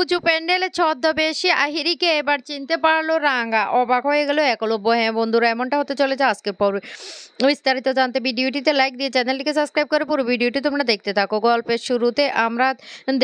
পুজো প্যান্ডেলে ছদ্মবেশী আহিরিকে এবার চিনতে পারল রাঙ্গা অবাক হয়ে গেল একলব্য। হ্যাঁ বন্ধুরা, এমনটা হতে চলেছে আজকের পর্বে। বিস্তারিত জানতে ভিডিওটিতে লাইক দিয়ে চ্যানেলটিকে সাবস্ক্রাইব করে পুরো ভিডিওটি তোমরা দেখতে থাকো। গল্পের শুরুতে আমরা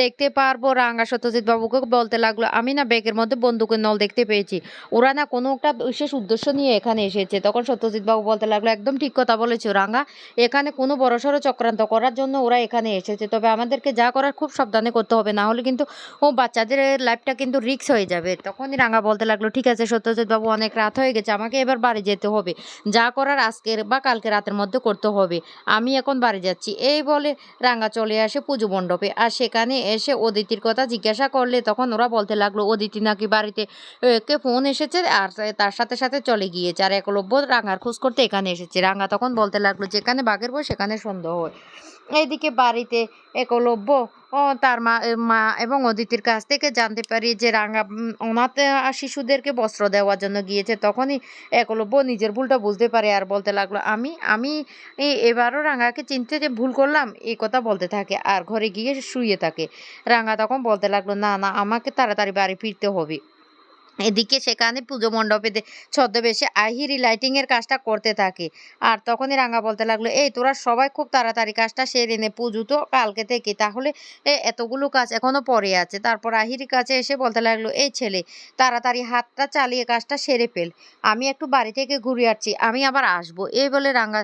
দেখতে পারব রাঙ্গা সত্যজিৎ বাবুকে বলতে লাগল, আমি না ব্যাগের মধ্যে বন্দুকের নল দেখতে পেয়েছি। ওরা না কোনো একটা বিশেষ উদ্দেশ্য নিয়ে এখানে এসেছে। তখন সত্যজিৎ বাবু বলতে লাগল, একদম ঠিক কথা বলেছ রাঙ্গা এখানে কোনো বড়সড় চক্রান্ত করার জন্য ওরা এখানে এসেছে। তবে আমাদেরকে যা করার খুব সাবধানে করতে হবে। না হলে কিন্তু ও বাচ্চাদের লাইফটা কিন্তু রিক্স হয়ে যাবে। তখনই রাঙা বলতে লাগল, ঠিক আছে সত্যজিৎ বাবু, অনেক রাত হয়ে গেছে, আমাকে এবার বাড়ি যেতে হবে। যা করার আজকের বা কালকে রাতের মধ্যে করতে হবে। আমি এখন বাড়ি যাচ্ছি। এই বলে রাঙা চলে আসে পুজো মণ্ডপে। আর সেখানে এসে অদিতির কথা জিজ্ঞাসা করলে তখন ওরা বলতে লাগল, অদিতি নাকি বাড়িতে কে ফোন এসেছে আর তার সাথে সাথে চলে গিয়েছে আর একলব্য রাঙার খোঁজ করতে এখানে এসেছে। রাঙা তখন বলতে লাগল, যেখানে বাঘের বই সেখানে সন্দেহ হয়। এইদিকে বাড়িতে একলব্য ও তার মা মা এবং অদিতির কাছ থেকে জানতে পারি যে রাঙা অনাথ শিশুদেরকে বস্ত্র দেওয়ার জন্য গিয়েছে। তখনই একলব্য নিজের ভুলটা বুঝতে পারে আর বলতে লাগল, আমি আমি এবারও রাঙাকে চিনতে যে ভুল করলাম এই কথা বলতে থাকে আর ঘরে গিয়ে শুয়ে থাকে। রাঙা তখন বলতে লাগল, না না, আমাকে তাড়াতাড়ি বাড়ি ফিরতে হবে। এদিকে সেখানে পুজো মণ্ডপে দে- ছদ্মবেশে আহিরি লাইটিং এর কাজটা করতে থাকে। আর তখনই রাঙা বলতে লাগল, এই তোরা সবাই খুব তাড়াতাড়ি কাজটা সেরে নে, পুজো তো কালকে থেকে। তাহলে এ এতগুলো কাজ এখনও পড়ে আছে। তারপর আহিরি কাছে এসে বলতে লাগল, এই ছেলে, তাড়াতাড়ি হাতটা চালিয়ে কাজটা সেরে ফেল। আমি একটু বাড়ি থেকে ঘুরে আসছি, আমি আবার আসব। এই বলে রাঙা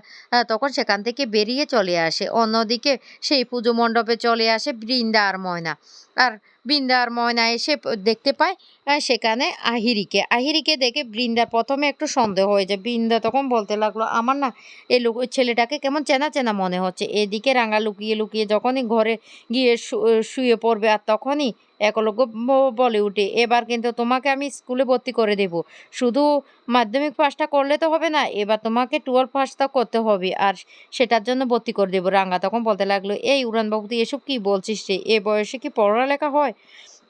তখন সেখান থেকে বেরিয়ে চলে আসে। অন্যদিকে সেই পুজো মণ্ডপে চলে আসে বৃন্দা আর ময়না। আর বৃন্দার ময়না এসে দেখতে পায় সেখানে আহিরিকে। আহিরিকে দেখে বৃন্দা প্রথমে একটু সন্দেহ হয়ে যায়। বৃন্দা তখন বলতে লাগল, আমার না এ লোক ছেলেটাকে কেমন চেনা চেনা মনে হচ্ছে। এদিকে রাঙা লুকিয়ে লুকিয়ে যখনই ঘরে গিয়ে শুয়ে পড়বে আর তখনই একলব্য ব- বলে উঠে, এবার কিন্তু তোমাকে আমি স্কুলে ভর্তি করে দেব। শুধু মাধ্যমিক পাসটা করলে তো হবে না, এবার তোমাকে টুয়েলভ পাসটা করতে হবে, আর সেটার জন্য ভর্তি করে দেবো। রাঙ্গা তখন বলতে লাগল, এই উড়ানবাবু তুই এসব কি বলছিস রে? এ বয়সে কি পড়ালেখা হয়?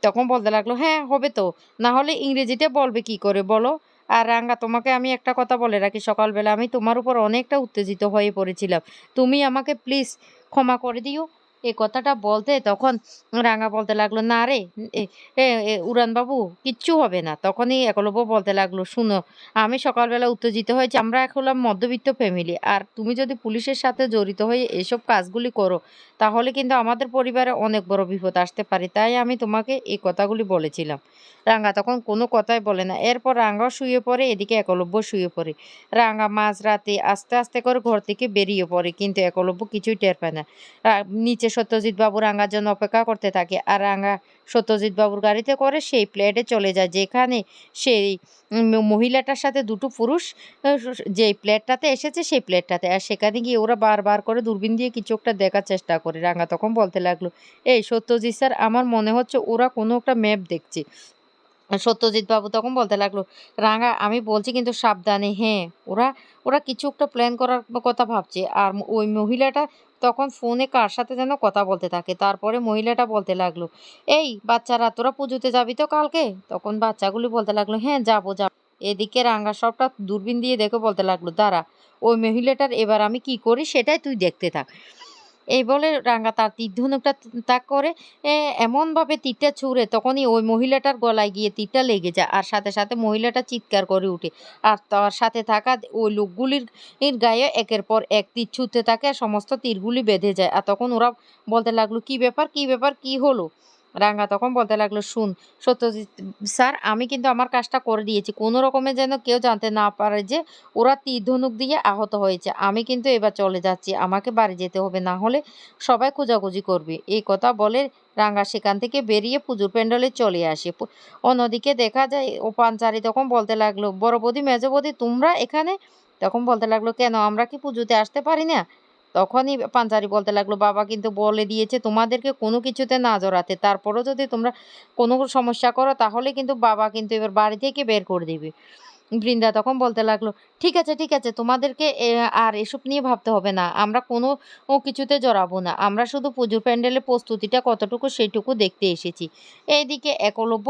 তখন বলতে লাগল হ্যাঁ হবে তো। না হলে ইংরেজিতে বলবে কি করে বলো? আর রাঙ্গা, তোমাকে আমি একটা কথা বলে রাখি, সকালবেলা আমি তোমার উপর অনেকটা উত্তেজিত হয়ে পড়েছিলাম। তুমি আমাকে প্লিজ ক্ষমা করে দিও এই কথাটা বলতে তখন রাঙা বলতে লাগল না রে এ এ এ, উড়ানবাবু কিচ্ছু হবে না। তখনই একলব্য বলতে লাগল শুনো আমি সকালবেলা উত্তেজিত হয়েছি আমরা এখন মধ্যবিত্ত ফ্যামিলি আর তুমি যদি পুলিশের সাথে জড়িত হয়ে এসব কাজগুলি করো তাহলে কিন্তু আমাদের পরিবারে অনেক বড় বিপদ আসতে পারে। তাই আমি তোমাকে এই কথাগুলি বলেছিলাম। রাঙ্গা তখন কোনো কথাই বলে না। এরপর রাঙ্গাও শুয়ে পড়ে, এদিকে একলব্য শুয়ে পড়ে। রাঙ্গা মাঝরাতে আস্তে আস্তে করে ঘর থেকে বেরিয়ে পড়ে, কিন্তু একলব্য কিছুই টের পায় না। নিচে সত্যজিৎ বাবু রাঙ্গার জন্য অপেক্ষা করতে থাকে আর রাঙ্গা সত্যজিৎ বাবুর গাড়িতে করে সেই প্লেটে চলে যায়, যেখানে সেই মহিলাটার সাথে দুটো পুরুষ যে প্লেটটাতে এসেছে সেই প্লেটটাতে আর সেখানে গিয়ে ওরা বারবার করে দূরবীন দিয়ে কিছু একটা দেখার চেষ্টা করে। রাঙা তখন বলতে লাগল, এই সত্যজিৎ স্যার, আমার মনে হচ্ছে ওরা কোনো একটা ম্যাপ দেখছে। সত্যজিৎ বাবু তখন বলতে লাগল, রাঙা, আমি বলছি কিন্তু সাবধানে হ্যাঁ ওরা ওরা কিছু একটা প্ল্যান করার কথা ভাবছে। আর ওই মহিলাটা তখন ফোনে কার সাথে যেন কথা বলতে থাকে। তারপরে মহিলাটা বলতে লাগল, এই বাচ্চারা, তোরা পুজোতে যাবি তো কালকে? তখন বাচ্চাগুলি বলতে লাগল হ্যাঁ যাব যাব। এদিকে রাঙা সবটা দূরবীন দিয়ে দেখে বলতে লাগল, দাঁড়া, ওই মহিলাটার এবার আমি কি করি সেটাই তুই দেখতে থাক। এই বলে রাঙ্গা তার তীর ধনুকটা তাক করে এমনভাবে তীরটা ছুঁড়ে তখনই ওই মহিলাটার গলায় গিয়ে তীরটা লেগে যায় আর সাথে সাথে মহিলাটা চিৎকার করে উঠে। আর তার সাথে থাকা ওই লোকগুলির গায়ে একের পর এক তীর ছুঁড়তে থাকে সমস্ত তীরগুলি বেঁধে যায়। আর তখন ওরা বলতে লাগল, কি ব্যাপার? কি ব্যাপার? কি হলো? রাঙা তখন বলতে লাগল, শুন, সত্যজিৎ স্যার, আমি কিন্তু আমার কাজটা করে দিয়েছি। কোনো রকমে যেন কেউ জানতে না পারে যে ওরা তীর ধনুক দিয়ে আহত হয়েছে। আমি কিন্তু এবার চলে যাচ্ছি। আমাকে বাড়ি যেতে হবে, না হলে সবাই খোঁজাখুঁজি করবে। এই কথা বলে রাঙ্গা সেখান থেকে বেরিয়ে পুজোর প্যান্ডেলে চলে আসে। অন্যদিকে দেখা যায় ও পাঞ্চারি তখন বলতে লাগল, বড় বৌদি, মেজো বৌদি, তোমরা এখানে? তখন বলতে লাগল, কেন, আমরা কি পুজোতে আসতে পারি না? তখনই পাঞ্জারি বলতে লাগল, বাবা কিন্তু বলে দিয়েছে তোমাদেরকে কোনো কিছুতে না জড়াতে। তারপরও যদি তোমরা কোনো সমস্যা করো, তাহলে কিন্তু বাবা কিন্তু এবার বাড়ি থেকে বের করে দিবে। বৃন্দা তখন বলতে লাগল, ঠিক আছে ঠিক আছে, তোমাদেরকে আর এসব নিয়ে ভাবতে হবে না। আমরা কোনো কিছুতে জড়াবো না। আমরা শুধু পুজোর প্যান্ডেলের প্রস্তুতিটা কতটুকু সেইটুকু দেখতে এসেছি। এইদিকে একলব্য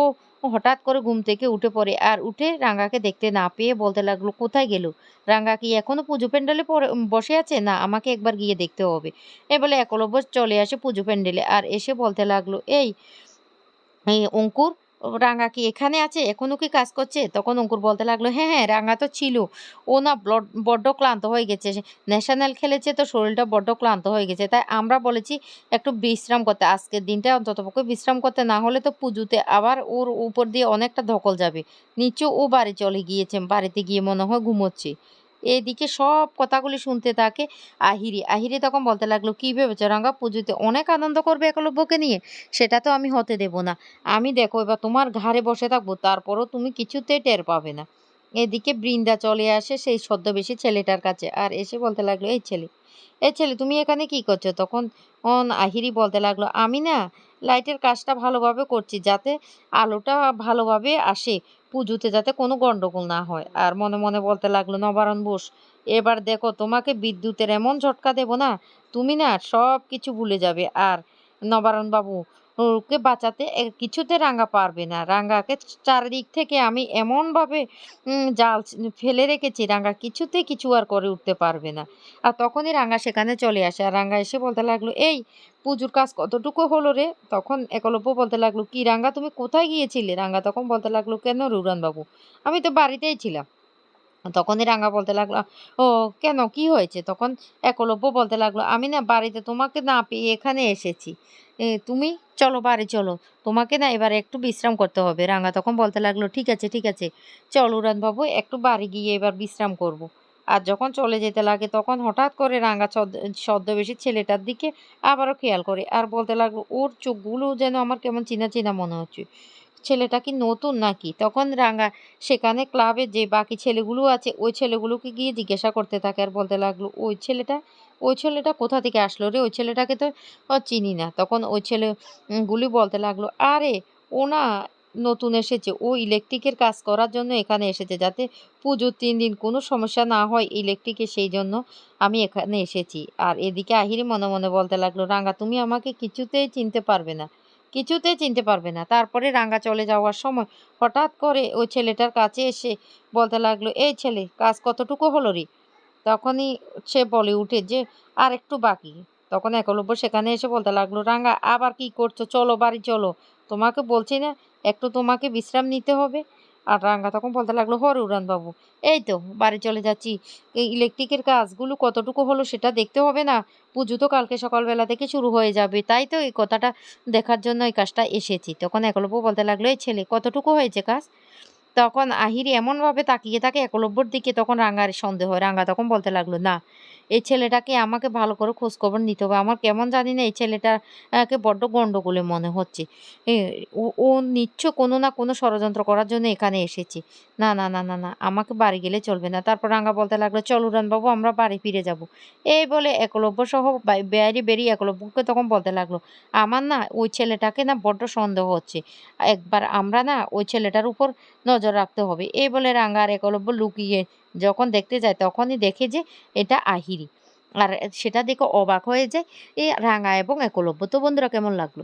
হঠাৎ করে ঘুম থেকে উঠে পড়ে আর উঠে রাঙ্গাকে দেখতে না পেয়ে বলতে লাগল, কোথায় গেল? রাঙ্গা কি এখনও পুজো প্যান্ডেলে বসে আছে? না, আমাকে একবার গিয়ে দেখতে হবে। এ বলে একলব্য চলে আসে পুজো প্যান্ডেলে আর এসে বলতে লাগল এই অঙ্কুর রাঙা কি এখানে আছে? এখনও কি কাজ করছে? তখন অঙ্কুর বলতে লাগল হ্যাঁ হ্যাঁ রাঙা তো ছিল। ও না বড্ড ক্লান্ত হয়ে গেছে। ন্যাশনাল খেলেছে তো শরীরটা বড্ড ক্লান্ত হয়ে গেছে। তাই আমরা বলেছি একটু বিশ্রাম করতে। আজকের দিনটা অন্ততপক্ষে বিশ্রাম করতে। না হলে তো পুজোতে আবার ওর উপর দিয়ে অনেকটা ধকল যাবে। নিচু ও বাড়ি চলে গিয়েছে। বাড়িতে গিয়ে মনে হয় ঘুমোচ্ছে। এদিকে সব কথাগুলি শুনতে থাকে আহিরি। আহিরি তখন বলতে লাগল, কি ভেবেছো রাঙ্গা? পুজোতে অনেক আনন্দ করবে একলব্যকে নিয়ে? সেটা তো আমি হতে দেব না। আমি দেখো, এবার তোমার ঘাড়ে বসে থাকব, তারপরও তুমি কিছুতেই টের পাবে না। এদিকে বৃন্দা চলে আসে সেই ছদ্মবেশী ছেলেটার কাছে আর এসে বলতে লাগল, এই ছেলে এই ছেলে, তুমি এখানে কি করছ? তখন অন আহিরি বলতে লাগল, আমি না, লাইটের কাজটা ভালোভাবে করছি, যাতে আলোটা ভালোভাবে আসে। পুজোতে যাতে কোনো গন্ডগোল না হয়। আর মনে মনে বলতে লাগল, নবারণ বোস, এবার দেখো তোমাকে বিদ্যুতের এমন ঝটকা দেব না, তুমি না সব কিছু ভুলে যাবে। আর নবারণ বাবু ওকে বাঁচাতে কিছুতে রাঙা পারবে না। রাঙাকে চারিদিক থেকে আমি এমনভাবে জাল ফেলে রেখেছি, রাঙা কিছুতে কিছু আর করে উঠতে পারবে না। আর তখনই রাঙা সেখানে চলে আসে। আর রাঙা এসে বলতে লাগল, এই, পুজোর কাজ কতটুকু হলো রে? তখন একলব্য বলতে লাগল, কি রাঙ্গা তুমি কোথায় গিয়েছিলে? রাঙ্গা তখন বলতে লাগল, কেন রুরান বাবু আমি তো বাড়িতেই ছিলাম। তখনই রাঙা বলতে লাগল, ও, কেন? কি হয়েছে? তখন একলব্য বলতে লাগল, আমি না বাড়িতে তোমাকে না পেয়ে এখানে এসেছি। তুমি চলো, বাড়ি চলো। তোমাকে না এবারে একটু বিশ্রাম করতে হবে। রাঙা তখন বলতে লাগল, ঠিক আছে ঠিক আছে। চল উড়ান বাবু একটু বাড়ি গিয়ে এবার বিশ্রাম করব। আর যখন চলে যেতে লাগে, তখন হঠাৎ করে রাঙা ছদ্ম ছদ্মবেশী ছেলেটার দিকে আবারও খেয়াল করে আর বলতে লাগল, ওর চোখগুলো যেন আমার কেমন চিনা চিনা মনে হচ্ছে। ছেলেটা কি নতুন নাকি? তখন রাঙা সেখানে ক্লাবে যে বাকি ছেলেগুলো আছে, ওই ছেলেগুলোকে গিয়ে জিজ্ঞাসা করতে থাকে আর বলতে লাগল, ওই ছেলেটা ওই ছেলেটা কোথা থেকে আসলো রে? ওই ছেলেটাকে তো চিনি না। তখন ওই ছেলেগুলি বলতে লাগল, আরে, ও না নতুন এসেছে। ও ইলেকট্রিকের কাজ করার জন্য এখানে এসেছে যাতে পুজোর তিন দিন কোনো সমস্যা না হয় ইলেকট্রিকের সেই জন্য আমি এখানে এসেছি। আর এদিকে আহিরি মনে মনে বলতে লাগল, রাঙা, তুমি আমাকে কিছুতেই চিনতে পারবে না। কিছুতেই চিনতে পারবে না। তারপরে রাঙ্গা চলে যাওয়ার সময় হঠাৎ করে ওই ছেলেটার কাছে এসে বলতে লাগল, এই ছেলে, কাজ কতটুকু হলো রে? তখনই সে বলে উঠে যে, আর একটু বাকি। তখন একলব্য সেখানে এসে বলতে লাগল, রাঙ্গা, আবার কি করছ? চলো, বাড়ি চলো। তোমাকে বলছি না, একটু তোমাকে বিশ্রাম নিতে হবে। আর রাঙা তখন বলতে লাগল, হরে উড়ান বাবু, এই তো বাড়ি চলে যাচ্ছি। এই ইলেকট্রিকের কাজগুলো কতটুকু হলো সেটা দেখতে হবে না? পুজো তো কালকে সকালবেলা থেকে শুরু হয়ে যাবে, তাই তো এই কথাটা দেখার জন্য এই কাজটা এসেছি। তখন একলব্য বলতে লাগল, এই ছেলে, কতটুকু হয়েছে কাজ? তখন আহিরি এমনভাবে তাকিয়ে থাকে একলব্যর দিকে, তখন রাঙার সন্দেহ হয়। রাঙা তখন বলতে লাগল, না এই ছেলেটাকে আমাকে ভালো করে খোঁজখবর নিতে হবে। আমার কেমন জানি না এই ছেলেটাকে বড্ড গন্ডগোলে মনে হচ্ছে। ও নিশ্চয় কোনো না কোনো ষড়যন্ত্র করার জন্য এখানে এসেছি। না না না না না, আমাকে বাড়ি গেলে চলবে না। তারপর রাঙা বলতে লাগল, চল বাবু আমরা বাড়ি ফিরে যাব। এই বলে একলব্য সহ বাই- বাইরে বেরিয়ে একলব্যকে তখন বলতে লাগল, আমার না ওই ছেলেটাকে না বড্ড সন্দেহ হচ্ছে। একবার আমরা না ওই ছেলেটার উপর নজর রাখতে হবে। এই বলে রাঙা আর একলব্য লুকিয়ে যখন দেখতে যায়, তখনই দেখে যে এটা আহিরি। আর সেটা দেখে অবাক হয়ে যায় এই রাঙা এবং একলব্য। তো বন্ধুরা, কেমন লাগল?